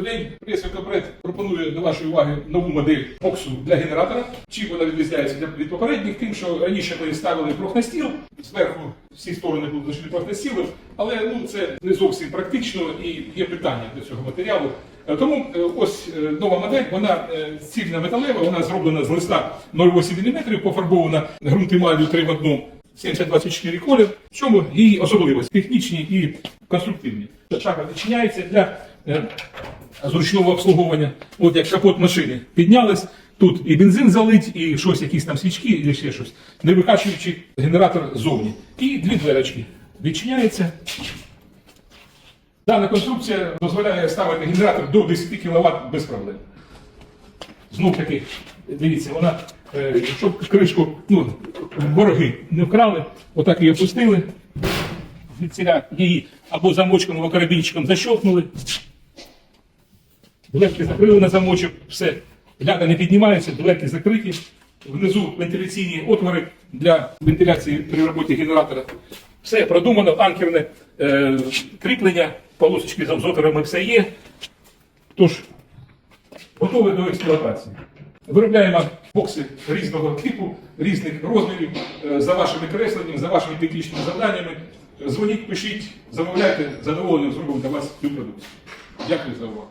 День прес-вертопред пропонує до вашої уваги нову модель боксу для генератора. Чим вона відрізняється від попередніх, тим, що раніше ми ставили профнастіл, зверху всі сторони були зашиті профнастілом, але ну, це не зовсім практично і є питання до цього матеріалу. Е, Тому е, ось е, нова модель, вона цільна металева, вона зроблена з листа 0,8 мм, пофарбована ґрунтемалью 3 в 1. 7024 колір. В чому її особливості? Технічні і конструктивні. Шака відчиняється для зручного обслуговування. От як капот машини піднялась, тут і бензин залить, і щось, якісь там свічки, і ще щось, не викачуючи генератор ззовні. І дві дверочки. Відчиняється. Дана конструкція дозволяє ставити генератор до 10 кВт без проблем. Знов таки, дивіться, вона, е, щоб кришку, ну, вороги не вкрали, отак її опустили. Її або замочком, або карабінчиком защелкнули. Дверки закрили на замочок, все. Ляда не піднімається, дверки закриті. Внизу вентиляційні отвори для вентиляції при роботі генератора. Все продумано, анкерне е, кріплення, полосочки з отворами все є. Тож, готові до експлуатації. Виробляємо бокси різного типу, різних розмірів, е, за вашими кресленнями, за вашими технічними завданнями. Дзвоніть, пишіть, замовляйте, задоволення зробимо для вас цю продукцію. Дякую за увагу.